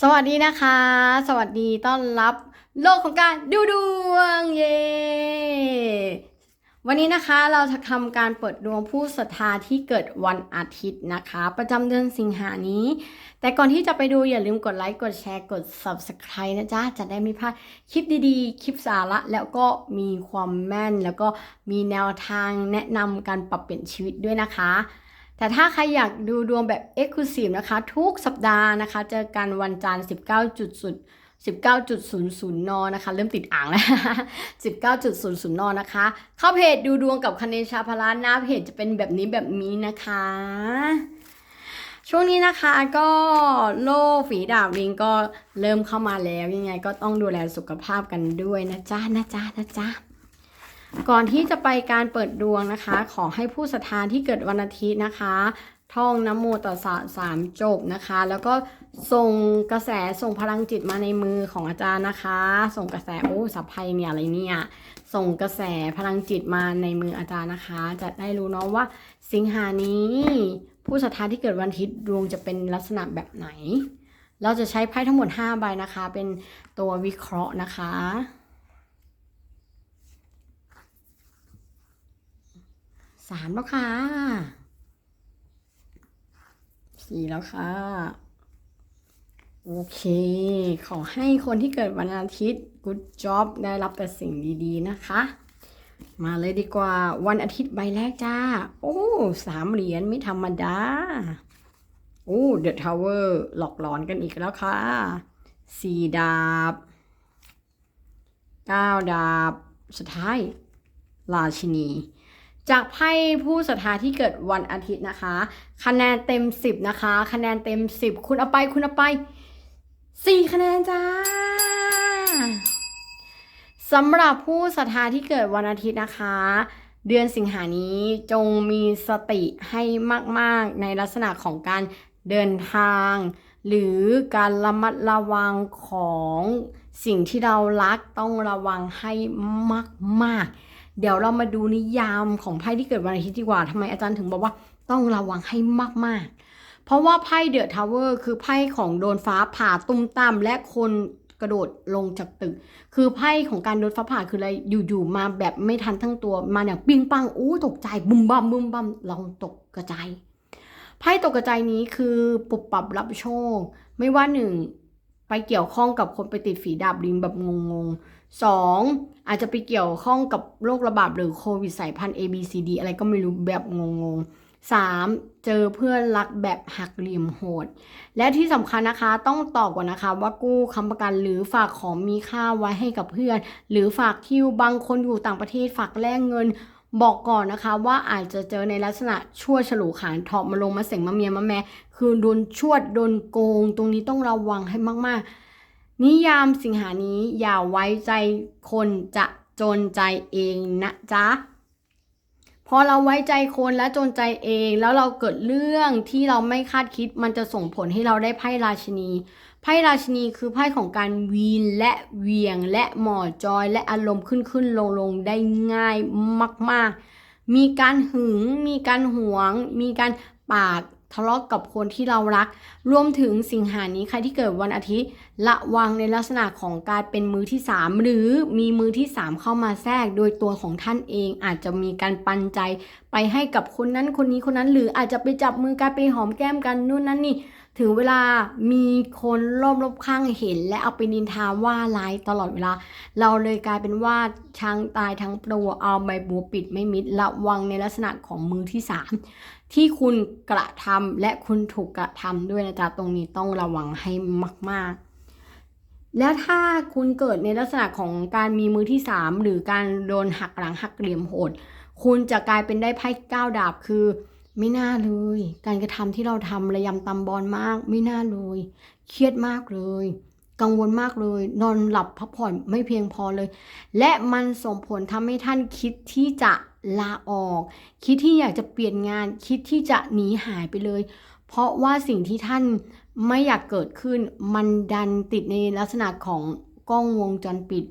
สวัสดีนะคะ สวัสดีต้อนรับโลกของการดูดวงเย้วันนี้นะคะเราจะทำการเปิดดวงผู้ศรัทธาที่เกิดวันอาทิตย์นะคะ ประจำเดือนสิงหานี้ แต่ก่อนที่จะไปดูอย่าลืมกดไลค์กดแชร์กด subscribe นะจ๊ะ จะได้ไม่พลาดคลิปดีๆ คลิปสาระแล้วก็มีความแม่นแล้วก็มีแนวทางแนะนำการปรับเปลี่ยนชีวิตด้วยนะคะ แต่ถ้าใครอยากดูดวงแบบ Exclusive นะคะ ทุกสัปดาห์นะคะ เจอกันวันจันทร์19.0 19.00 น นะคะ เริ่มติดอ่างแล้ว 19.00 น นะคะ เข้าเพจดูดวงกับคเนชาพลาหน้าเพจจะเป็นแบบนี้แบบนี้นะคะ ช่วงนี้นะคะก็โรคฝีดาดลิงก็เริ่มเข้ามาแล้วยังไงก็ต้องดูแลสุขภาพกันด้วยนะจ๊ะนะจ๊ะนะจ๊ะ ก่อนที่จะไปการเปิดดวงนะคะ ขอให้ผู้ศรัทธาที่เกิดวันอาทิตย์นะคะ ท่องนะโมตัสสะสามจบนะคะ แล้วก็ส่งกระแสส่งพลังจิตมาในมือของอาจารย์นะคะ ส่งกระแสโอ้สัพไพเนี่ยอะไรเนี่ยส่งกระแสพลังจิตมาในมืออาจารย์นะคะ จะได้รู้เนาะว่า สิงหานี้ ผู้ศรัทธาที่เกิดวันอาทิตย์ดวงจะเป็นลักษณะแบบไหน เราจะใช้ไพ่ทั้งหมด 5 ใบนะคะ เป็นตัววิเคราะห์นะคะ สามแล้วค่ะสี่แล้วค่ะ โอเค ขอให้คนที่เกิดวันอาทิตย์ good job ได้รับแต่สิ่งดีๆนะคะ มาเลยดีกว่า วันอาทิตย์ใบแรกจ้า โอ้สามเหรียญไม่ธรรมดา โอ้เดอะทาวเวอร์หลอกหลอนกันอีกแล้วค่ะสี่ดาบเก้าดาบ สุดท้าย ราชินี จากไพ่ผู้ศรัทธาที่เกิดวันอาทิตย์นะคะ คะแนนเต็ม 10 นะคะ คะแนนเต็ม 10 คุณเอาไปคุณเอาไป 4 คะแนนจ้าสำหรับผู้ศรัทธาที่เกิดวันอาทิตย์นะคะ เดือนสิงหานี้จงมีสติให้มากๆในลักษณะของการเดินทาง หรือการระมัดระวังของสิ่งที่เรารักต้องระวังให้มากๆ เดี๋ยวเรามาดูนิยามของไพ่ที่เกิดวันอาทิตย์ดีกว่าทำไมอาจารย์ถึงบอกว่าต้องระวังให้มากๆ เพราะว่าไพ่เดอะทาวเวอร์คือไพ่ของโดนฟ้าผ่าตุ้มตามและคนกระโดดลงจากตึก คือไพ่ของการโดนฟ้าผ่าคืออะไรอยู่ๆมาแบบไม่ทันทั้งตัวมาอย่างปิ้งปังอู้ตกใจบุมบัมบุมบัมเราตกกระจายไพ่ตกกระจายนี้คือปุบปับรับโชค ไม่ว่าหนึ่งไปเกี่ยวข้องกับคนไปติดฝีดาบลิงแบบงงๆ สองอาจจะไปเกี่ยวข้องกับโรคระบาดหรือโควิดสายพันธุ์ A B C D อะไรก็ไม่รู้แบบงงๆสามเจอเพื่อนรักแบบหักเหลี่ยมโหด และที่สำคัญนะคะต้องตอบก่อนนะคะ ว่ากู้ค้ำประกันหรือฝากของมีค่าไว้ให้กับเพื่อน หรือฝากคิวบางคนอยู่ต่างประเทศฝากแลกเงิน บอกก่อนนะคะ ว่าอาจจะเจอในลักษณะชั่วฉลูขานถอบมาลงมาเสงมาเมียมาแม่คือโดนชวดโดนโกง ตรงนี้ต้องระวังให้มากๆ นิยามสิงหานี้อย่าไว้ใจคนจะจนใจเองนะจ๊ะพอเราไว้ใจคนและจนใจเองแล้วเราเกิดเรื่องที่เราไม่คาดคิดมันจะส่งผลให้เราได้ไพ่ราชินีไพ่ราชินีคือไพ่ของการวีนและเหวียงและหมอจอย และอารมณ์ขึ้นขึ้นลงลงได้ง่ายมาก ๆ มีการหึง มีการหวง มีการปาก ทะเลาะกับคนที่เรารัก รวมถึงสิงหานี้ใครที่เกิดวันอาทิตย์ระวังในลักษณะของการเป็นมือที่ 3 หรือมีมือที่ 3 เข้ามาแทรก โดยตัวของท่านเองอาจจะมีการปันใจไปให้กับคนนั้นคนนี้คนนั้น หรืออาจจะไปจับมือการไปหอมแก้มกันนู่นนั่นนี่ ถึงเวลามีคนรอบรอบข้างเห็น และเอาไปนินทาว่าร้ายตลอดเวลา เราเลยกลายเป็นว่าช้างตายทั้งตัวเอาใบบัวปิดไม่มิดระวังในลักษณะของมือที่สามที่คุณกระทำและคุณถูกกระทำด้วยนะจ๊ะตรงนี้ต้องระวังให้มาก ๆแล้วถ้าคุณเกิดในลักษณะของการมีมือที่สามหรือการโดนหักหลังหักเหลี่ยมโหด คุณจะกลายเป็นได้ไพ่เก้าดาบคือ ไม่น่าเลย การกระทำที่เราทำระยำตำบอลมาก ไม่น่าเลย เครียดมากเลย กังวลมากเลย นอนหลับพักผ่อนไม่เพียงพอเลย และมันส่งผลทำให้ท่านคิดที่จะลาออก คิดที่อยากจะเปลี่ยนงาน คิดที่จะหนีหายไปเลย เพราะว่าสิ่งที่ท่านไม่อยากเกิดขึ้น มันดันติดในลักษณะของกล้องวงจรปิด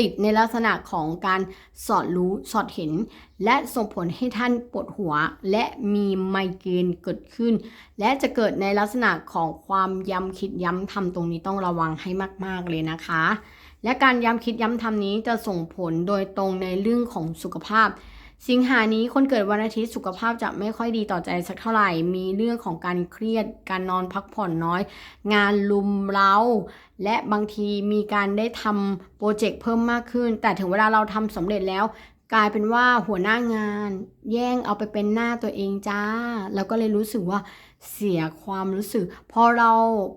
ติดในลักษณะของการสอดรู้สอดเห็น และส่งผลให้ท่านปวดหัว และมีไมเกรนเกิดขึ้น และจะเกิดในลักษณะของความย้ำคิดย้ำทำตรงนี้ต้องระวังให้มาก ๆเลยนะคะ และการย้ำคิดย้ำทำนี้จะส่งผลโดยตรงในเรื่องของสุขภาพ สิงหานี้คนเกิดวันอาทิตย์สุขภาพจะไม่ค่อยดีต่อใจสักเท่าไหร่ มีเรื่องของการเครียด การนอนพักผ่อนน้อย งานลุมเร้า และบางทีมีการได้ทำโปรเจกต์เพิ่มมากขึ้น แต่ถึงเวลาเราทำสำเร็จแล้ว กลายเป็นว่าหัวหน้างาน แย่งเอาไปเป็นหน้าตัวเองจ้า แล้วก็เลยรู้สึกว่าเสียความรู้สึก พอเรา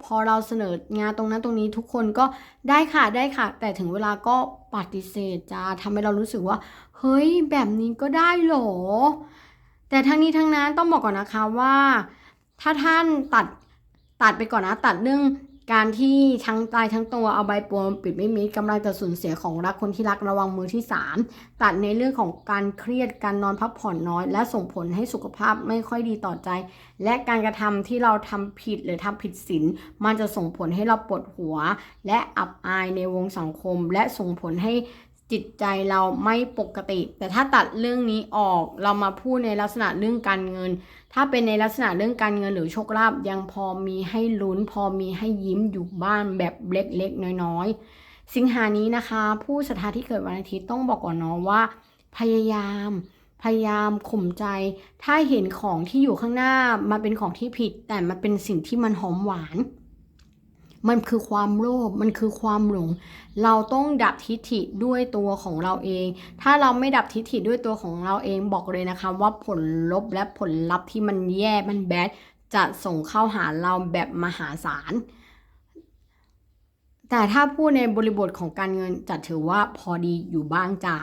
พอเราเสนองานตรงนั้นตรงนี้ทุกคนก็ได้ค่ะได้ค่ะ แต่ถึงเวลาก็ปฏิเสธจ้าทำให้เรารู้สึกว่า เฮ้ย แบบนี้ก็ได้เหรอ แต่ทั้งนี้ทั้งนั้นต้องบอกก่อนนะคะว่า ถ้าท่านตัดตัดไปก่อนนะตัดเรื่องการที่ทั้งตายทั้งตัวเอาใบปรมปิดไม่มิดกำลังจะสูญเสียของรักคนที่รักระวังมือที่ 3 ตัดในเรื่องของการเครียดการนอนพักผ่อนน้อย และส่งผลให้สุขภาพไม่ค่อยดีต่อใจ และการกระทำที่เราทำผิดหรือทำผิดศีลมันจะส่งผลให้เราปวดหัว และอับอายในวงสังคม และส่งผลให้ จิตใจเราไม่ปกติ แต่ถ้าตัดเรื่องนี้ออกเรามาพูดในลักษณะเรื่องการเงิน ถ้าเป็นในลักษณะเรื่องการเงินหรือโชคลาภยังพอมีให้ลุ้น พอมีให้ยิ้มอยู่บ้านแบบเล็กๆ น้อยๆ สิงหานี้นะคะ ผู้ศรัทธาที่เกิดวันอาทิตย์ต้องบอกก่อนเนาะว่า พยายามพยายามข่มใจ ถ้าเห็นของที่อยู่ข้างหน้ามันเป็นของที่ผิด แต่มันเป็นสิ่งที่มันหอมหวาน มันคือความโลภมันคือความหลง เราต้องดับทิฐิด้วยตัวของเราเอง ถ้าเราไม่ดับทิฐิด้วยตัวของเราเองบอกเลยนะคะ ว่าผลลบและผลลัพธ์ที่มันแย่มันแบดจะส่งเข้าหาเราแบบมหาศาลแต่ถ้าพูดในบริบทของการเงินจะถือว่าพอดีอยู่บ้างจ้ะ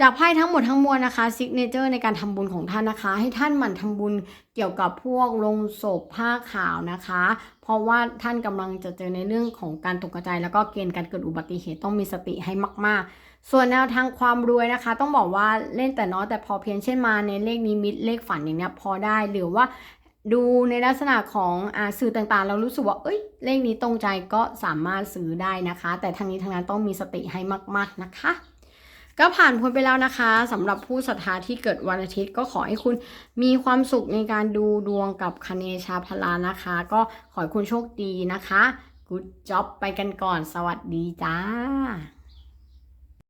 จากไพ่ทั้งหมดทั้งมวลนะคะซิกเนเจอร์ในการทำบุญของท่านนะคะ ให้ท่านหมั่นทำบุญเกี่ยวกับพวกลงศพผ้าขาวนะคะ เพราะว่าท่านกำลังจะเจอในเรื่องของการตกกระจายแล้วก็เกณฑ์การเกิดอุบัติเหตุต้องมีสติให้มาก ๆ ส่วนแนวทางความรวยนะคะ ต้องบอกว่าเล่นแต่น้อยแต่พอเพียงเช่นมาในเลขนิมิตเลขฝันอย่างเนี้ยพอได้หรือว่าดูในลักษณะของอสื่อต่างๆ เรารู้สึกว่า เอ้ย เลขนี้ตรงใจก็สามารถซื้อได้นะคะ แต่ทั้งนี้ทั้งนั้นต้องมีสติให้มาก ๆ นะคะ ก็ผ่านพ้นไปแล้วนะคะสำหรับผู้ศรัทธาที่เกิดวันอาทิตย์ก็ขอให้คุณมีความสุขในการดูดวงกับคเนชาพลานะคะ ก็ขอให้คุณโชคดีนะคะ กู๊ดจ็อบไปกันก่อน สวัสดีจ้า